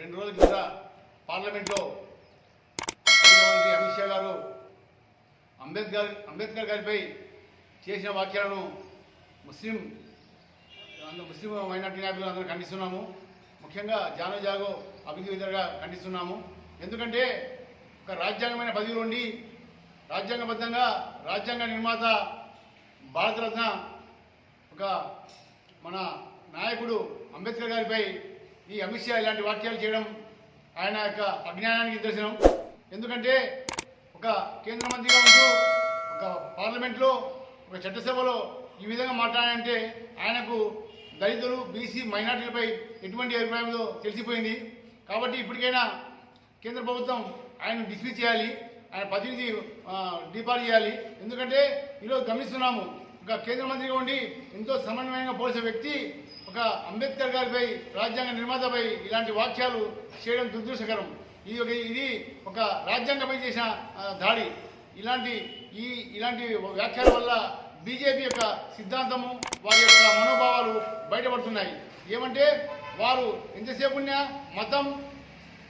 రెండు రోజుల కింద పార్లమెంట్లో మంత్రి అమిత్ షా గారు అంబేద్కర్ అంబేద్కర్ గారిపై చేసిన వ్యాఖ్యలను ముస్లిం ముస్లిం మైనార్టీ నాయకులు అందరూ ఖండిస్తున్నాము. ముఖ్యంగా జాన జాగో అభివృద్ధిగా ఖండిస్తున్నాము. ఎందుకంటే ఒక రాజ్యాంగమైన పదవిలో ఉండి రాజ్యాంగబద్ధంగా రాజ్యాంగ నిర్మాత భారతరత్న ఒక మన నాయకుడు అంబేద్కర్ గారిపై ఈ అమిత్ షా ఇలాంటి వాక్యాలు చేయడం ఆయన యొక్క అజ్ఞానానికి నిదర్శనం. ఎందుకంటే ఒక కేంద్ర మంత్రిగా ఉంటూ ఒక పార్లమెంట్లో ఒక చట్టసభలో ఈ విధంగా మాట్లాడాలంటే ఆయనకు దళితులు బీసీ మైనార్టీలపై ఎటువంటి అభిప్రాయంలో తెలిసిపోయింది. కాబట్టి ఇప్పటికైనా కేంద్ర ప్రభుత్వం ఆయన డిస్మిస్ చేయాలి ఆయన ప్రతినిధి డిపార్ట్ చేయాలి. ఎందుకంటే ఈరోజు గమనిస్తున్నాము ఒక కేంద్ర మంత్రిగా ఉండి ఎంతో సమన్వయంగా పోల్చే వ్యక్తి ఒక అంబేద్కర్ గారిపై రాజ్యాంగ నిర్మాతపై ఇలాంటి వాక్యాలు చేయడం దురదృష్టకరం. ఇది ఒక ఇది ఒక రాజ్యాంగపై చేసిన దాడి. ఇలాంటి ఈ ఇలాంటి వ్యాఖ్యల వల్ల బీజేపీ యొక్క సిద్ధాంతము వారి యొక్క మనోభావాలు బయటపడుతున్నాయి. ఏమంటే వారు ఎంతసేపున్నా మతం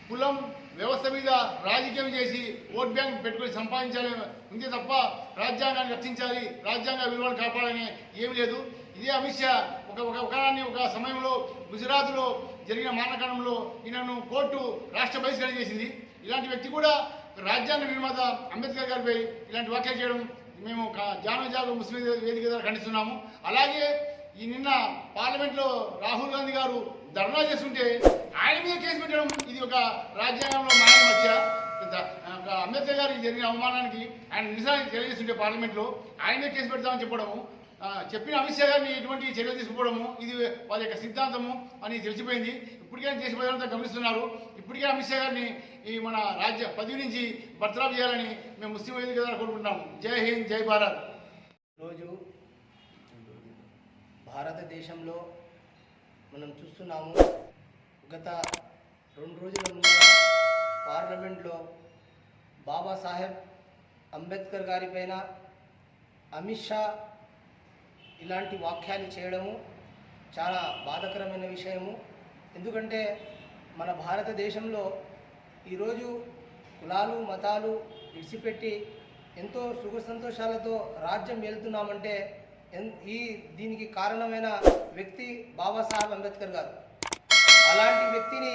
కులం వ్యవస్థ మీద రాజకీయం చేసి ఓట్ బ్యాంక్ పెట్టుకుని సంపాదించాలి ఉంటే తప్ప రాజ్యాంగాన్ని రక్షించాలి రాజ్యాంగ విలువలు కాపాడాలని ఏమీ లేదు. ఇదే అమిత్ షా ఒక ఒక ఒకనాన్ని ఒక సమయంలో గుజరాత్లో జరిగిన మానకాండంలో ఈయనను కోర్టు రాష్ట్ర బహిష్కరణ చేసింది. ఇలాంటి వ్యక్తి కూడా రాజ్యాంగ నిర్మాత అంబేద్కర్ గారిపై ఇలాంటి వ్యాఖ్యలు చేయడం మేము క- జానో జాగో ముస్లిం వేదిక ద్వారా ఖండిస్తున్నాము. అలాగే ఈ నిన్న పార్లమెంట్లో రాహుల్ గాంధీ గారు ధర్నా చేస్తుంటే ఆయన మీద కేసు పెట్టడం ఇది ఒక రాజ్యాంగంలో మాయన మధ్య ఒక అంబేద్కర్ గారికి జరిగిన అవమానానికి ఆయన నిజాన్ని తెలియజేస్తుంటే పార్లమెంట్లో ఆయన మీద కేసు పెడతామని చెప్పడము చెప్పిన అమిత్ షా గారిని ఎటువంటి చర్యలు తీసుకోవడము ఇది వారి యొక్క సిద్ధాంతము అని తెలిసిపోయింది. ఇప్పటికే దేశ ప్రజలంతా గమనిస్తున్నారు. ఇప్పటికే అమిత్ షా గారిని ఈ మన రాజ్య పదవి నుంచి బర్తరాఫ్ చేయాలని మేము ముస్లిం వేదిక ద్వారా కోరుకుంటున్నాము. జై హింద్ జై భారత్. రోజు భారతదేశంలో మనం చూస్తున్నాము గత రెండు రోజుల ముందు పార్లమెంట్లో బాబాసాహెబ్ అంబేద్కర్ గారిపైన అమిత్ షా ఇలాంటి వాక్యాలు చేయడము చాలా బాధకరమైన విషయము. ఎందుకంటే మన భారతదేశంలో ఈరోజు కులాలు మతాలు విడిచిపెట్టి ఎంతో సుఖ సంతోషాలతో రాజ్యం వెళ్తున్నామంటే ఈ దీనికి కారణమైన వ్యక్తి బాబాసాహెబ్ అంబేద్కర్ గారు. అలాంటి వ్యక్తిని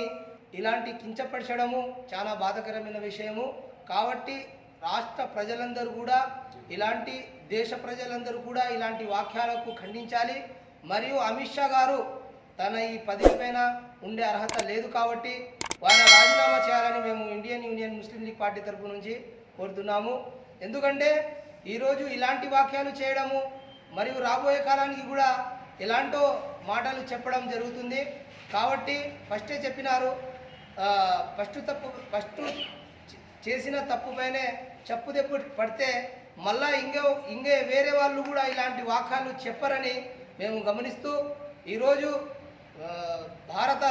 ఇలాంటి కించపరచడము చాలా బాధకరమైన విషయము. కాబట్టి రాష్ట్ర ప్రజలందరూ కూడా ఇలాంటి దేశ ప్రజలందరూ కూడా ఇలాంటి వాక్యాలకు ఖండించాలి. మరియు అమిత్ షా గారు తన ఈ పదవి పైన ఉండే అర్హత లేదు కాబట్టి వారిని రాజీనామా చేయాలని మేము Indian Union Muslim League party తరపు నుంచి కోరుతున్నాము. ఎందుకంటే ఈరోజు ఇలాంటి వాక్యాలు చేయడము మరియు రాబోయే కాలానికి కూడా ఎలాంటో మాటలు చెప్పడం జరుగుతుంది. కాబట్టి ఫస్టే చెప్పినారు ఫస్ట్ తప్పు ఫస్ట్ చేసిన తప్పుపైనే చెప్పు దెప్పు పడితే మళ్ళా ఇంకే ఇంకే వేరే వాళ్ళు కూడా ఇలాంటి వాక్యాలు చెప్పరని మేము గమనిస్తూ ఈరోజు భారత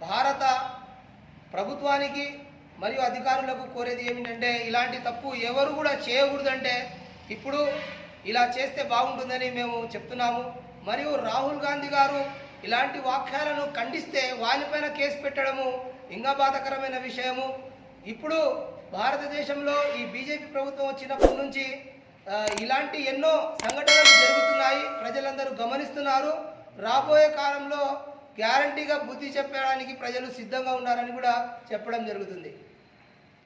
భారత ప్రభుత్వానికి మరియు అధికారులకు కోరేది ఏమిటంటే ఇలాంటి తప్పు ఎవరు కూడా చేయకూడదంటే ఇప్పుడు ఇలా చేస్తే బాగుంటుందని మేము చెప్తున్నాము. మరియు రాహుల్ గాంధీ గారు ఇలాంటి వాక్యాలను ఖండిస్తే వారిపైన కేసు పెట్టడము ఇంకా బాధకరమైన విషయము. ఇప్పుడు భారతదేశంలో ఈ బీజేపీ ప్రభుత్వం వచ్చినప్పటి నుంచి ఇలాంటి ఎన్నో సంఘటనలు జరుగుతున్నాయి. ప్రజలందరూ గమనిస్తున్నారు. రాబోయే కాలంలో గ్యారంటీగా బుద్ధి చెప్పడానికి ప్రజలు సిద్ధంగా ఉన్నారని కూడా చెప్పడం జరుగుతుంది.